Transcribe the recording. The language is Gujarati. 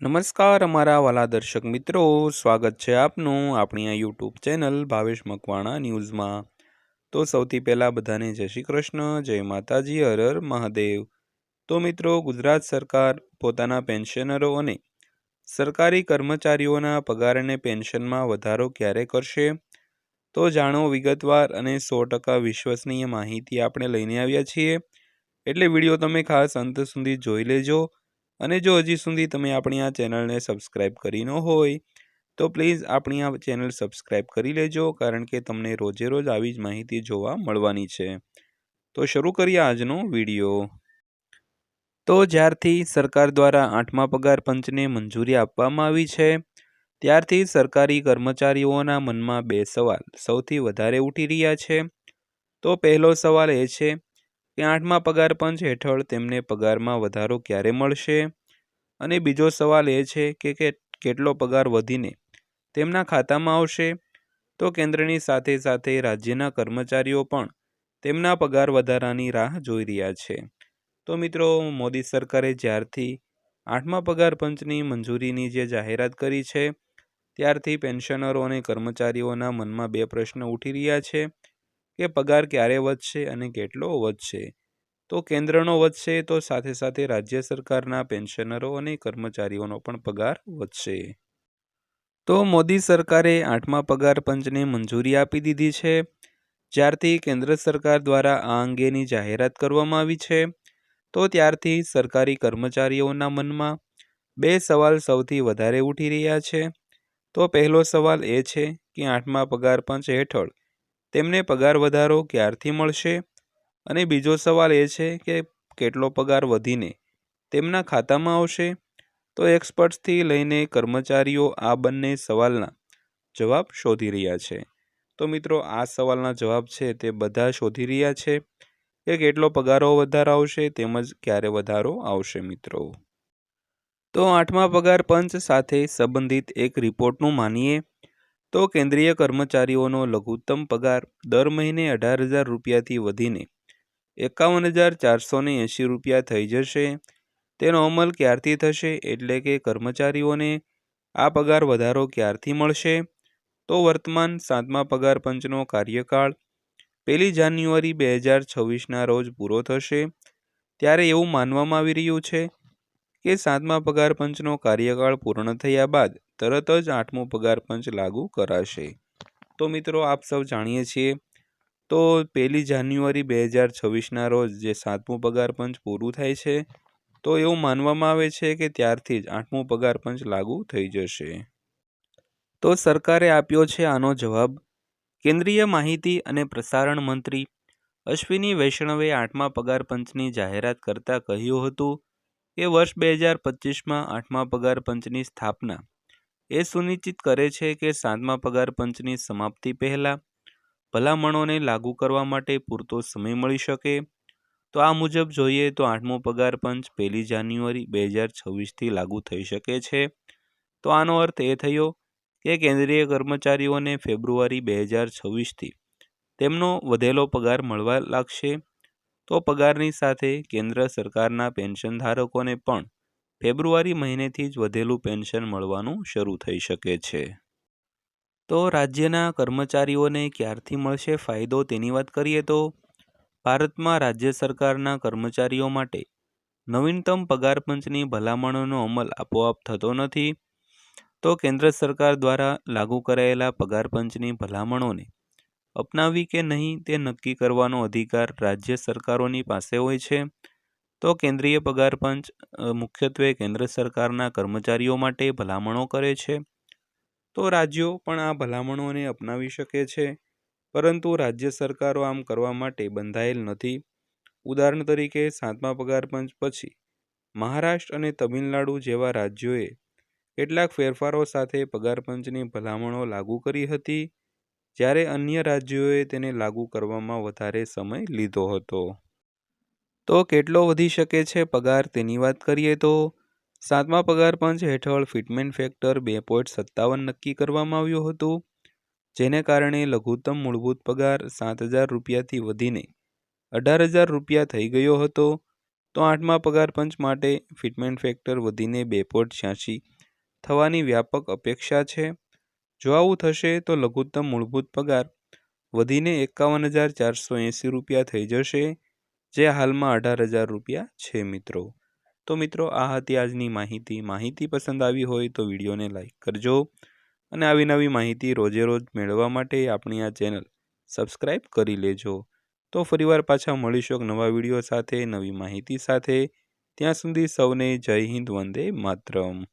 નમસ્કાર, અમારા વાલા દર્શક મિત્રો. સ્વાગત છે આપનું આપણી આ યુટ્યુબ ચેનલ ભાવેશ મકવાણા ન્યૂઝમાં. તો સૌથી પહેલાં બધાને જય શ્રી કૃષ્ણ, જય માતાજી હરર મહાદેવ. તો મિત્રો, ગુજરાત સરકાર પોતાના પેન્શનરો અને સરકારી કર્મચારીઓના પગાર અને પેન્શનમાં વધારો ક્યારે કરશે? તો જાણો, વિગતવાર અને સો ટકા વિશ્વસનીય માહિતી આપણે લઈને આવ્યા છીએ. એટલે વીડિયો તમે ખાસ અંત સુધી જોઈ લેજો. અને જો હજી સુધી તમે આપણી આ ચેનલને સબસ્ક્રાઈબ કરી ન હોય, તો પ્લીઝ આપણી આ ચેનલ સબસ્ક્રાઈબ કરી લેજો, કારણ કે તમને રોજે રોજ આવી જ માહિતી જોવા મળવાની છે. તો શરૂ કરીએ આજનો વીડિયો. તો જ્યારથી સરકાર દ્વારા આઠમા પગાર પંચને મંજૂરી આપવામાં આવી છે, ત્યારથી સરકારી કર્મચારીઓના મનમાં બે સવાલ સૌથી વધારે ઉઠી રહ્યા છે. તો પહેલો સવાલ એ છે કે આઠમા પગાર પંચ હેઠળ તેમને પગારમાં વધારો ક્યારે મળશે? અને બીજો સવાલ એ છે કે કેટલો પગાર વધીને તેમના ખાતામાં આવશે? તો કેન્દ્રની સાથે સાથે રાજ્યના કર્મચારીઓ પણ તેમના પગાર વધારાની રાહ જોઈ રહ્યા છે. તો મિત્રો, મોદી સરકારે જ્યારથી આઠમા પગાર પંચની મંજૂરીની જે જાહેરાત કરી છે, ત્યારથી પેન્શનરો અને કર્મચારીઓના મનમાં બે પ્રશ્ન ઉઠી રહ્યા છે. કે પગાર ક્યારે વધશે અને કેટલો વધશે? તો કેન્દ્રનો વધશે તો સાથે સાથે રાજ્ય સરકારના પેન્શનરો અને કર્મચારીઓનો પણ પગાર વધશે. તો મોદી સરકારે આઠમા પગાર પંચને મંજૂરી આપી દીધી છે. જ્યારથી કેન્દ્ર સરકાર દ્વારા આ અંગેની જાહેરાત કરવામાં આવી છે. તો ત્યારથી સરકારી કર્મચારીઓના મનમાં બે સવાલ સૌથી વધારે ઉઠી રહ્યા છે. તો પહેલો સવાલ એ છે કે આઠમા પગાર પંચ હેઠળ તેમને પગાર વધારો ક્યારથી મળશે? અને બીજો સવાલ એ છે કે કેટલો પગાર વધીને તેમના ખાતામાં આવશે? તો એક્સપર્ટ્સથી લઈને કર્મચારીઓ આ બંને સવાલના જવાબ શોધી રહ્યા છે. તો મિત્રો, આ સવાલના જવાબ છે તે બધા શોધી રહ્યા છે કે કેટલો પગારો વધારો આવશે તેમજ ક્યારે વધારો આવશે મિત્રો. તો આઠમા પગાર પંચ સાથે સંબંધિત એક રિપોર્ટનું માનીએ તો કેન્દ્રીય કર્મચારીઓનો લઘુત્તમ પગાર દર મહિને અઢાર હજાર રૂપિયાથી વધીને એકાવન હજાર ચારસોને એંશી રૂપિયા થઈ જશે. તેનો અમલ ક્યારથી થશે એટલે કે કર્મચારીઓને આ પગાર વધારો ક્યારથી મળશે? તો વર્તમાન સાતમા પગાર પંચનો કાર્યકાળ પહેલી જાન્યુઆરી બે હજાર છવ્વીસના રોજ પૂરો થશે. ત્યારે એવું માનવામાં આવી રહ્યું છે કે સાતમા પગાર પંચનો કાર્યકાળ પૂર્ણ થયા બાદ તરત જ આઠમો પગાર પંચ લાગુ કરાશે. તો મિત્રો આપ સૌ જાણીએ છીએ. તો પહેલી જાન્યુઆરી બે હજાર છવ્વીસના રોજ જે સાતમું પગાર પંચ પૂરું થાય છે, તો એવું માનવામાં આવે છે કે ત્યારથી જ આઠમું પગાર પંચ લાગુ થઈ જશે. તો સરકારે આપ્યો છે આનો જવાબ. કેન્દ્રીય માહિતી અને પ્રસારણ મંત્રી અશ્વિની વૈષ્ણવે આઠમા પગાર પંચની જાહેરાત કરતાં કહ્યું હતું કે વર્ષ બે હજાર પચીસમાં આઠમા પગાર પંચની સ્થાપના. એ સુનિશ્ચિત કરે છે કે સાતમા પગાર પંચની સમાપ્તિ પહેલાં ભલામણોને લાગુ કરવા માટે પૂરતો સમય મળી શકે. તો આ મુજબ જોઈએ તો આઠમો પગાર પંચ પહેલી જાન્યુઆરી બે હજાર છવ્વીસથી લાગુ થઈ શકે છે. તો આનો અર્થ એ થયો કે કેન્દ્રીય કર્મચારીઓને ફેબ્રુઆરી બે હજાર છવ્વીસથી તેમનો વધેલો પગાર મળવા લાગશે. તો પગારની સાથે કેન્દ્ર સરકારના પેન્શન ધારકોને પણ ફેબ્રુઆરી મહિનેથી જ વધેલું પેન્શન મળવાનું શરૂ થઈ શકે છે. તો રાજ્યના કર્મચારીઓને ક્યારથી મળશે ફાયદો તેની વાત કરીએ તો, ભારતમાં રાજ્ય સરકારના કર્મચારીઓ માટે નવીનતમ પગાર પંચની ભલામણોનો અમલ આપોઆપ થતો નથી, તો કેન્દ્ર સરકાર દ્વારા લાગુ કરાયેલા પગાર પંચની ભલામણોને અપનાવી કે નહીં તે નક્કી કરવાનો અધિકાર રાજ્ય સરકારોની પાસે હોય છે. તો કેન્દ્રીય પગાર પંચ મુખ્યત્વે કેન્દ્ર સરકારના કર્મચારીઓ માટે ભલામણો કરે છે. તો રાજ્યો પણ આ ભલામણોને અપનાવી શકે છે. પરંતુ રાજ્ય સરકારો આમ કરવા માટે બંધાયેલ નથી. ઉદાહરણ તરીકે સાતમા પગાર પંચ પછી મહારાષ્ટ્ર અને તમિલનાડુ જેવા રાજ્યોએ કેટલાક ફેરફારો સાથે પગાર પંચની ભલામણો લાગુ કરી હતી. જ્યારે અન્ય રાજ્યોએ તેને લાગુ કરવામાં વધારે સમય લીધો હતો. તો કેટલો વધી શકે છે પગાર તેની વાત કરીએ તો, સાતમા પગાર પંચ હેઠળ ફિટમેન્ટ ફેક્ટર બે પોઈન્ટ સત્તાવન નક્કી કરવામાં આવ્યું હતું, જેને કારણે લઘુત્તમ મૂળભૂત પગાર સાત હજાર રૂપિયાથી વધીને અઢાર હજાર રૂપિયા થઈ ગયો હતો. તો આઠમા પગાર પંચ માટે ફિટમેન્ટ ફેક્ટર વધીને બે પોઈન્ટ છ્યાસી થવાની વ્યાપક અપેક્ષા છે. જો આવું થશે, તો લઘુત્તમ મૂળભૂત પગાર વધીને એકાવન હજાર ચારસો એંસી રૂપિયા થઈ જશે, જે હાલમાં અઢાર હજાર રૂપિયા છે મિત્રો. તો મિત્રો, આ હતી આજની માહિતી. માહિતી પસંદ આવી હોય તો વિડીયોને લાઇક કરજો અને આવી નવી માહિતી રોજે રોજ મેળવવા માટે આપણી આ ચેનલ સબસ્ક્રાઈબ કરી લેજો. તો ફરીવાર પાછા મળીશું એક નવા વીડિયો સાથે, નવી માહિતી સાથે. ત્યાં સુધી સૌને જય હિન્દ, વંદે માતરમ.